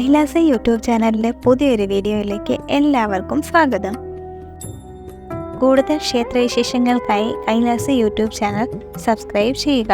Kailasa YouTube ചാനലിലെ പുതിയൊരു വീഡിയോയിലേക്ക് എല്ലാവർക്കും സ്വാഗതം. കൂടുതൽ ക്ഷേത്രവിശേഷങ്ങൾക്കായി കൈലാസ യൂട്യൂബ് ചാനൽ സബ്സ്ക്രൈബ് ചെയ്യുക.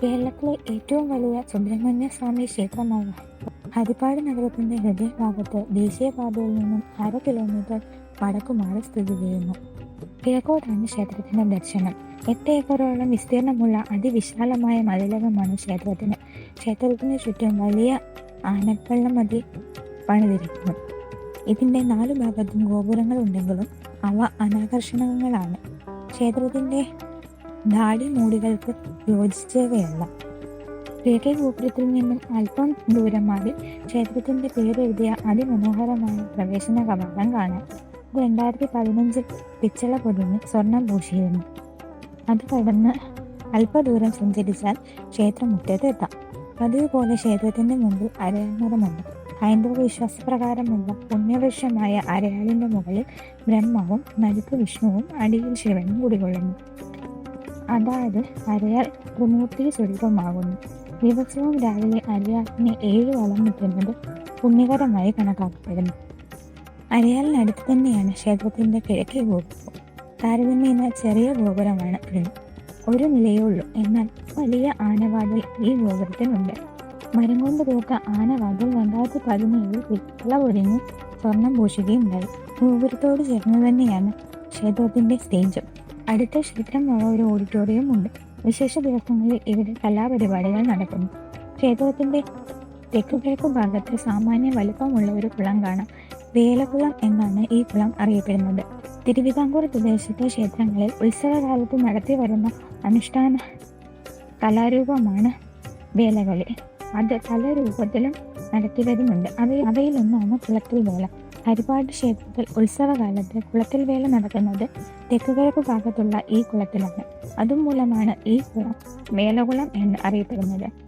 കേരളത്തിലെ ഏറ്റവും വലിയ സുബ്രഹ്മണ്യ സ്വാമി ക്ഷേത്രമാണ് ഹരിപ്പാട് നഗരത്തിന്റെ ഹൃദയഭാഗത്ത് ദേശീയപാതയിൽ നിന്നും അര കിലോമീറ്റർ വടക്കുമാറി സ്ഥിതി ചെയ്യുന്നു. കിഴക്കോട്ടാണ് ക്ഷേത്രത്തിന്റെ ദർശനം. എട്ട് ഏക്കറോളം വിസ്തീർണമുള്ള അതിവിശാലമായ മതിലകമാണ് ക്ഷേത്രത്തിന്. ക്ഷേത്രത്തിന് ചുറ്റും വലിയ ആനക്കള്ള മതി പണിതിരിക്കുന്നു. ഇതിന്റെ നാലു ഭാഗത്തും ഗോപുരങ്ങൾ ഉണ്ടെങ്കിലും അവ അനാകർഷണങ്ങളാണ് ക്ഷേത്രത്തിന്റെ ധാടി മൂടികൾക്ക് യോജിച്ചവയല്ല. കിഴക്കേ ഗോപുരത്തിൽ നിന്നും അല്പം ദൂരം മാറി ക്ഷേത്രത്തിന്റെ പേരെഴുതിയ അതിമനോഹരമായ പ്രവേശന കവാടം കാണാം. രണ്ടായിരത്തി പതിനഞ്ചിൽ പിച്ചള പൊതിഞ്ഞ് സ്വർണം പൂശിയിരുന്നു. അത് കടന്ന് അല്പദൂരം സഞ്ചരിച്ചാൽ ക്ഷേത്രമുറ്റത്ത് എത്താം. പതിവ് പോലെ ക്ഷേത്രത്തിന്റെ മുമ്പിൽ അരയന്മരമുണ്ട് ഹൈന്ദവ വിശ്വാസപ്രകാരമുള്ള പുണ്യവൃക്ഷമായ അരയാലിന്റെ മുകളിൽ ബ്രഹ്മവും നടുക്ക് വിഷ്ണുവും അടിയിൽ ശിവനും കുടികൊള്ളുന്നു. അതായത് അരയാൽ ത്രിമൂർത്തി സ്വരൂപമാകുന്നു. ദിവസവും രാവിലെ അരയാലിനെ ഏഴ് വളം മുറ്റുന്നത് പുണ്യകരമായി കണക്കാക്കപ്പെടുന്നു. അരയാലിനടുത്ത് തന്നെയാണ് ക്ഷേത്രത്തിന്റെ കിഴക്കേ ഗോപുരം. താരതമ്യേന ചെറിയ ഗോപുരമാണ് ഇത് ഒരു നിലയേ ഉള്ളൂ. എന്നാൽ വലിയ ആനവാതിൽ ഈ ഗോപുരത്തിനുണ്ട്. മരം കൊണ്ട് തീർത്ത ആനവാതിൽ രണ്ടായിരത്തി പതിനേഴിൽ പിത്തള പൊരിഞ്ഞ് സ്വർണം പൂശുകയുണ്ടായി. ഗോപുരത്തോട് ചേർന്ന് തന്നെയാണ് ക്ഷേത്രത്തിന്റെ സ്റ്റേജും. അടുത്ത ക്ഷേത്രമുള്ള ഒരു ഓഡിറ്റോറിയം ഉണ്ട്. വിശേഷ ദിവസങ്ങളിൽ ഇവിടെ കലാപരിപാടികൾ നടക്കുന്നു. ക്ഷേത്രത്തിന്റെ തെക്കുകിഴക്ക് ഭാഗത്ത് സാമാന്യ വലുപ്പമുള്ള ഒരു കുളം കാണാം. വേലകുളം എന്നാണ് ഈ കുളം അറിയപ്പെടുന്നത്. തിരുവിതാംകൂർ പ്രദേശത്തെ ക്ഷേത്രങ്ങളിൽ ഉത്സവകാലത്ത് നടത്തി വരുന്ന അനുഷ്ഠാന കലാരൂപമാണ് വേലകളി. അത് പല രൂപത്തിലും നടത്തി വരുന്നുണ്ട്. അവ അവയിലൊന്നാണ് കുളത്തിൽ വേല. ഹരിപ്പാട് ക്ഷേത്രത്തിൽ ഉത്സവകാലത്ത് കുളത്തിൽ വേല നടക്കുന്നത് തെക്കുകിഴക്ക് ഭാഗത്തുള്ള ഈ കുളത്തിലാണ്. അതുമൂലമാണ് ഈ കുളം വേലകുളം എന്ന് അറിയപ്പെടുന്നത്.